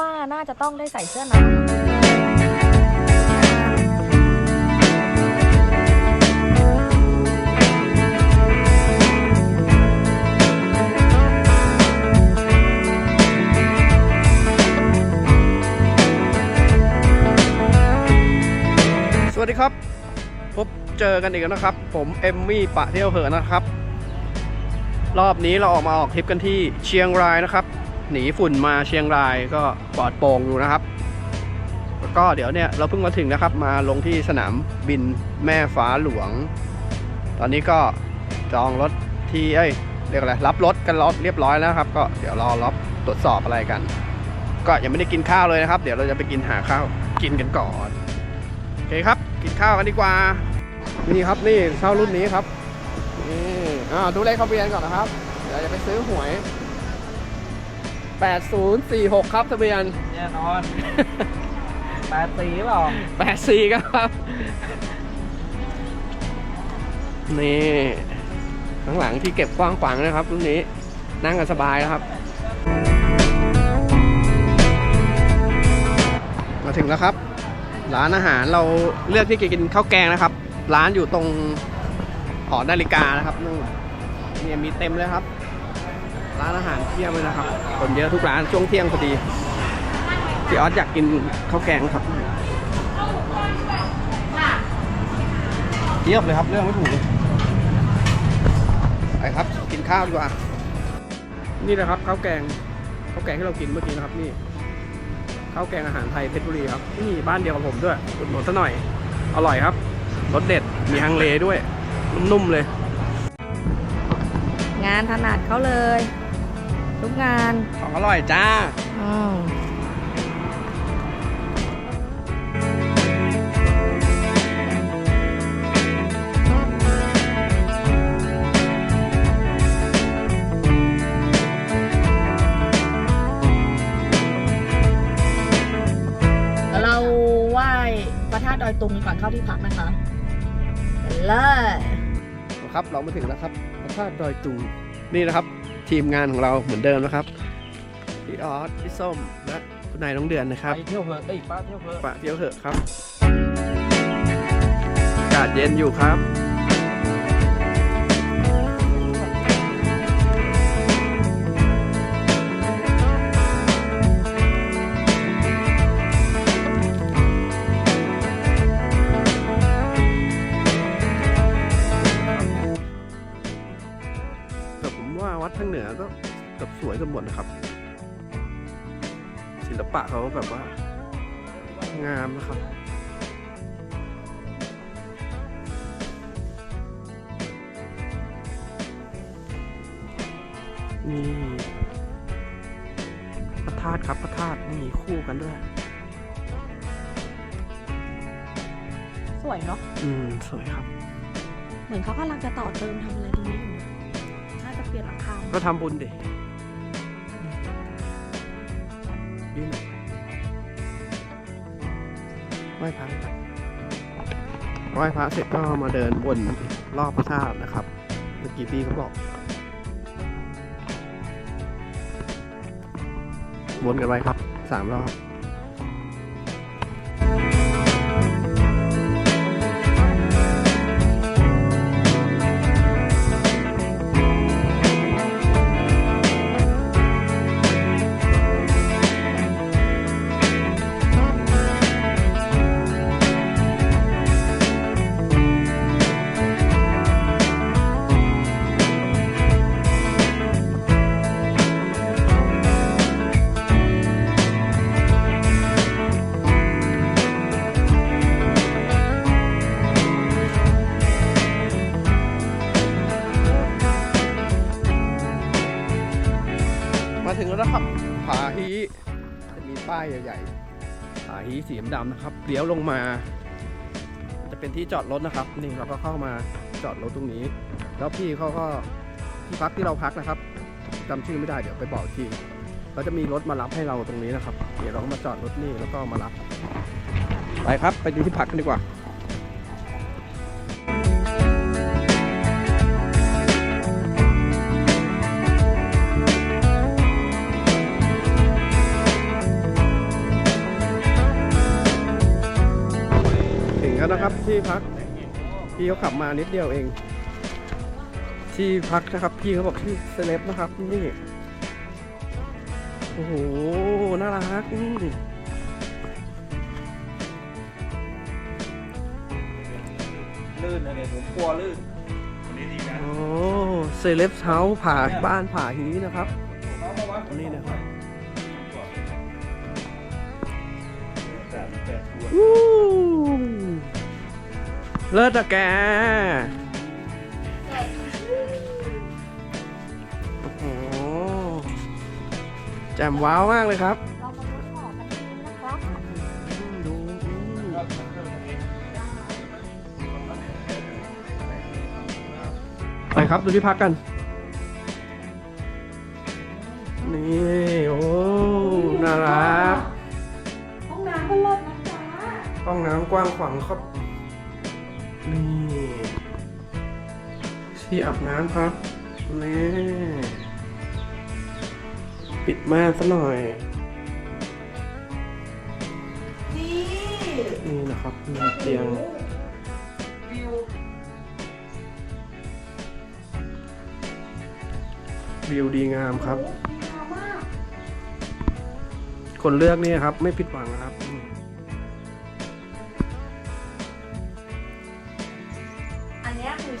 ว่าน่าจะต้องได้ใส่เสื้อหนาวสวัสดีครับ พบเจอกันอีกแล้วนะครับ ผมเอมมี่ปะเที่ยวเหอะนะครับ รอบนี้เราออกมาออกทริปกันที่เชียงรายนะครับ หนีฝุ่นมาเชียงรายก็ปลอดโปร่งอยู่นะครับ แล้วก็เดี๋ยวเนี่ยเราเพิ่งมาถึงนะครับ มาลงที่สนามบินแม่ฟ้าหลวง ตอนนี้ก็จองรถที่เอ้ยเรียกอะไรรับรถกันรถเรียบร้อยแล้วครับ ก็เดี๋ยวรอรับตรวจสอบอะไรกัน ก็ยังไม่ได้กินข้าวเลยนะครับ เดี๋ยวเราจะไปกินหาข้าวกินกันก่อนโอเคครับ กินข้าวกันดีกว่านี่ครับนี่เช่ารุ่นนี้ครับนี่อ่าดูเลขทะเบียนก่อนนะครับเดี๋ยวจะไปซื้อหวย 8046 ครับทะเบียนแน่นอนแปดสีเปล่า84 ครับ นี่ข้างหลังที่เก็บกว้างขวางนะครับรุ่นนี้นั่งกันสบายแล้วครับ มาถึงแล้วครับ ร้านอาหารเราเลือกที่จะกินข้าวแกงนะครับ ร้านอยู่ตรงหอนาฬิกานะครับนู่นเนี่ยมีเต็มเลยครับ ร้านอาหารเที่ยมเลยนะครับ คนเยอะทุกร้านช่วงเที่ยงพอดีพี่ออสอยากกินข้าวแกงครับเทียบเลยครับเรื่องไม่ถูกเลยไปครับกินข้าวดีกว่า นี่แหละครับข้าวแกงข้าวแกงที่เรากินเมื่อกี้นะครับนี่ข้าวแกงอาหารไทยเพชรบุรีครับนี่บ้านเดียวกับผมด้วยอุดหนุนซะหน่อย อร่อยครับรสเด็ดมีฮังเลด้วย นุ่มๆเลย งานถนัดเขาเลย ทุกงานของอร่อยจ้าอืมเราไหว้พระธาตุดอยตุงก่อนเข้าที่พักนะคะไปเลย ครับเรามาถึงแล้วครับพระธาตุดอยตุงนี่นะครับ ทีมงานของเราเหมือนเดิมนะครับพี่ออสพี่ส้มและคุณนายน้องเดือนนะครับ ไปเที่ยวเพลินเอ้ยป้าเที่ยวเพลินปะเที่ยวเถอะครับอากาศเย็นอยู่ครับ ศิลปะเขาแบบว่า งามนะครับนี่พระธาตุครับพระธาตุนี่คู่กันด้วย สวยเนาะอืม สวยครับ เหมือนเขากำลังจะต่อเติมทำอะไรตรงนี้อยู่นะน่าจะเปลี่ยนหลังคา ก็ทำบุญดิ ยื่นออกไหว้พระรับไหว้พระเสร็จก็มาเดินวนรอบพระธาตุนะครับเมื่อกี้พี่เขาบอกวนกันไว้ครับสามรอบายสีดำนะครับเลี้ยวลงมา จะเป็นที่จอดรถนะครับ นี่เราก็เข้ามาจอดรถตรงนี้ แล้วพี่เขาก็ที่พักที่เราพักนะครับจำชื่อไม่ได้เดี๋ยวไปบอกอีกทีเขาจะมีรถมารับให้เราตรงนี้นะครับ เดี๋ยวเราก็มาจอดรถนี่แล้วก็มารับ ไปครับ ไปดูที่พักกันดีกว่า ที่พัก พี่เขาขับมานิดเดียวเอง ที่พักนะครับ พี่เขาบอกที่เซเลบนะครับ นี่ โอ้โห น่ารักอืมลื่นนะเนี่ยผมกลัวลื่นโอ้เซเลบเฮาส์ผ่าบ้านผ่าฮีนะครับเอามาวัดนี่นะครับวู้ เลิศอะแกโอ้โหแจ่มว้าวมากเลยครับเรามาลุ้นหมอกันนิดนึงนะครับดูไปครับดูที่พักกัน นี่โอ้น่ารักห้องน้ำก็เลิศนะจ๊ะ ห้องน้ำกว้างขวางครับ นี่ที่อาบน้ำครับนี่ปิดม่านซะหน่อยนี่นี่นะครับมีเตียงวิววิวดีงามครับโอ้ดีงามมากคนเลือกนี่ครับ ไม่ผิดหวังนะครับ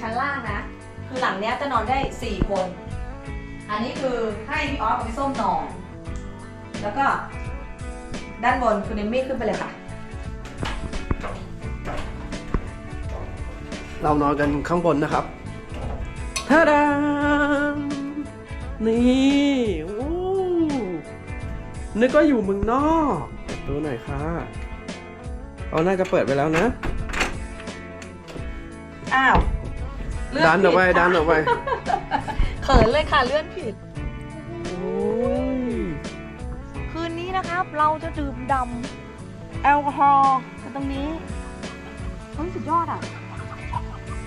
ชั้นล่างนะ คือหลังเนี้ยจะนอนได้ 4 คน อันนี้คือให้พี่ออสกับพี่ส้มนอน แล้วก็ด้านบนคุณเอมมี่ขึ้นไปเลยค่ะ เรานอนกันข้างบนนะครับท่าดานนี่โอ้นึกว่าอยู่เมืองนอกดูหน่อยค่ะเขาน่าจะเปิดไปแล้วนะ อ้าวเลื่ ดันออกไปผิค่ะดันออกไปเขินเลยค่ะเลื่อนผิดโอ้ยคืนนี้นะครับ เราจะดื่มดำแอลกอฮอล์กันตรงนี้เฮ้ยสุดยอดอะ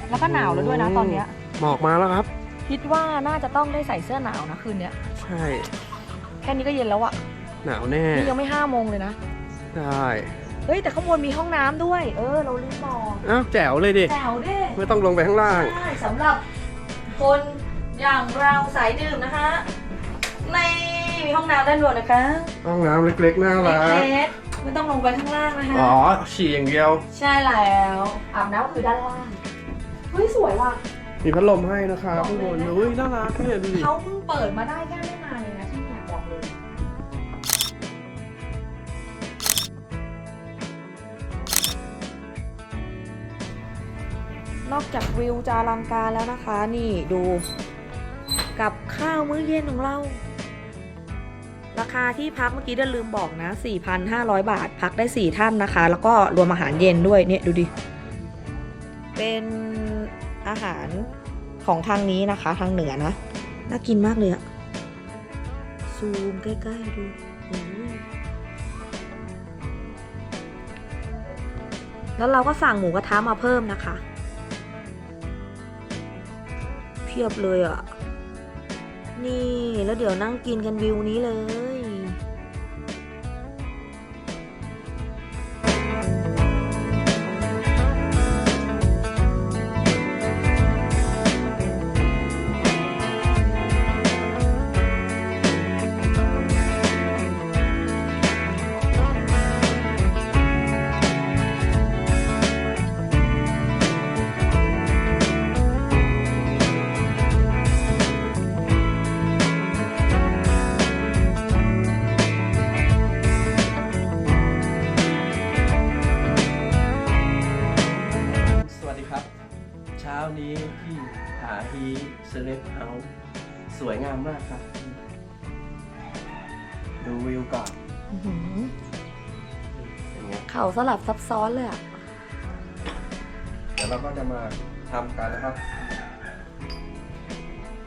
แล้วก็หนาวแล้วด้วยนะตอนเนี้ย หมอกมาแล้วครับ คิดว่าน่าจะต้องได้ใส่เสื้อหนาวนะคืนเนี้ย ใช่ แค่นี้ก็เย็นแล้วอะหนาวแน่ นี่ยังไม่ห้าโมงเลยนะ ได้ เฮ้ยแต่ข้างบนมีห้องน้ำด้วย เออ เราลืมบอกอ้าวแจ๋วเลยดิ แถวเด้ไม่ต้องลงไปข้างล่าง ใช่สำหรับคนอย่างเราสายดื่มนะคะ ในมีห้องน้ำด้านบนนะคะห้องน้ำเล็กๆน่ารักเล็กๆไม่ต้องลงไปข้างล่างนะคะ อ๋อฉี่อย่างเดียว ใช่แล้วอาบน้ำก็คือด้านล่างเฮ้ยสวยว่ะ มีพัดลมให้นะครับทุกคนอุ้ยน่ารักเนี่ยดูดิ เขาเพิ่งเปิดมาได้แค่ นอกจากวิวจะอลังการแล้วนะคะ นี่ดูกับข้าวมื้อเย็นของเรา ราคาที่พักเมื่อกี้เดินลืมบอกนะ 4,500 บาท พักได้ 4 ท่านนะคะ แล้วก็รวมอาหารเย็นด้วยเนี่ยดูดิ เป็นอาหารของทางนี้นะคะ ทางเหนือนะ น่ากินมากเลยอะซูมใกล้ๆดูแล้วเราก็สั่งหมูกระทะมาเพิ่มนะคะ เพียบเลยอะ่ะ นี่แล้วเดี๋ยวนั่งกินกันวิวนี้เลย ดูวิวก่อนอื้อหืออย่างเงี้ยเขาสลับซับซ้อนเลยอะ่ะ เดี๋ยวเราก็จะมาทำกันนะครับ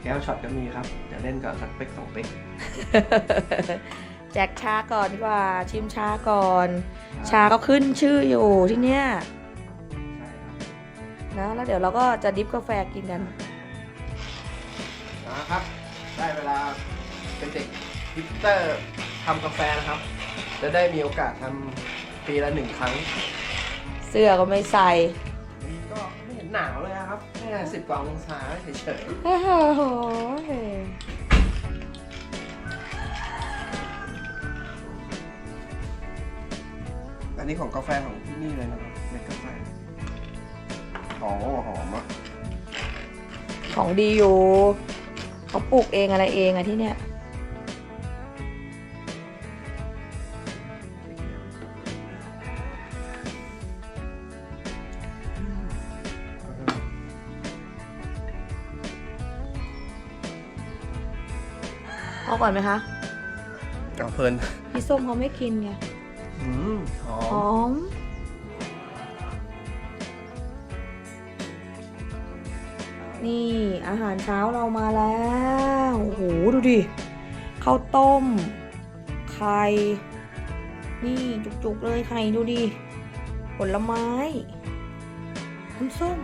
แก้วช็อตก็มีครับ จะเล่นกับสักเป๊กสองเป๊กแจกชาก่อนดีกว่า ชิมชาก่อน ชาก็ขึ้นชื่ออยู่ที่เนี้ยใช่ครับนะแล้วเดี๋ยวเราก็จะดิฟกาแฟกินกัน นะครับ ได้เวลาเป็นเด็กฮิปสเตอร์ ทำกาแฟนะครับ จะได้มีโอกาสทำปีละหนึ่งครั้งสื้อก็ไม่ใส่นี่ก็ไม่เห็นหนาวเลยครับแค่สิบกว่าองศาเฉยโอ้โหๆอันนี้ของกาแฟของที่นี่เลยนะครับเม็ดกาแฟหอมหอมอะของดีอยู่เขาปลูกเองอะไรเองอะที่เนี่ย เอาก่อนไหมคะเอาเพลินพี่ส้มเขาไม่กินไงอืมหอหมอมนี่อาหารเช้าเรามาแล้วโอ้โหดูดิข้าวต้ม ไข่ นี่จุกๆเลยไข่ดูดิผลไม้น้ำส้ม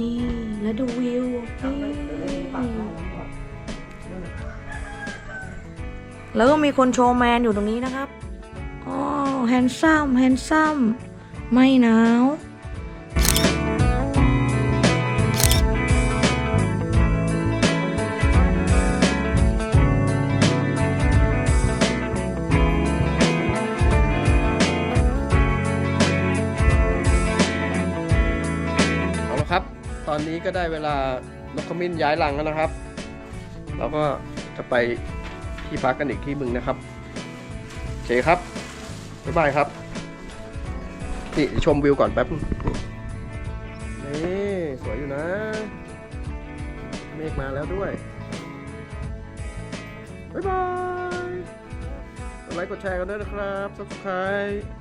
นี่แล้วดูวิวนี่แล้วก็มีคนโชว์แมนอยู่ตรงนี้นะครับอ๋อแฮนซัมแฮนซัมไม่หนาว นี้ก็ได้เวลานกขมิ้นย้ายรังแล้วนะครับ เราก็จะไปที่พักกันอีกที่มึงนะครับโอเคครับ บ๊ายบายครับ นี่ชมวิวก่อนแป๊บนึงนี่ สวยอยู่นะ เมฆมาแล้วด้วย บ๊ายบายกดไลค์กดแชร์กันด้วยนะครับ subscribe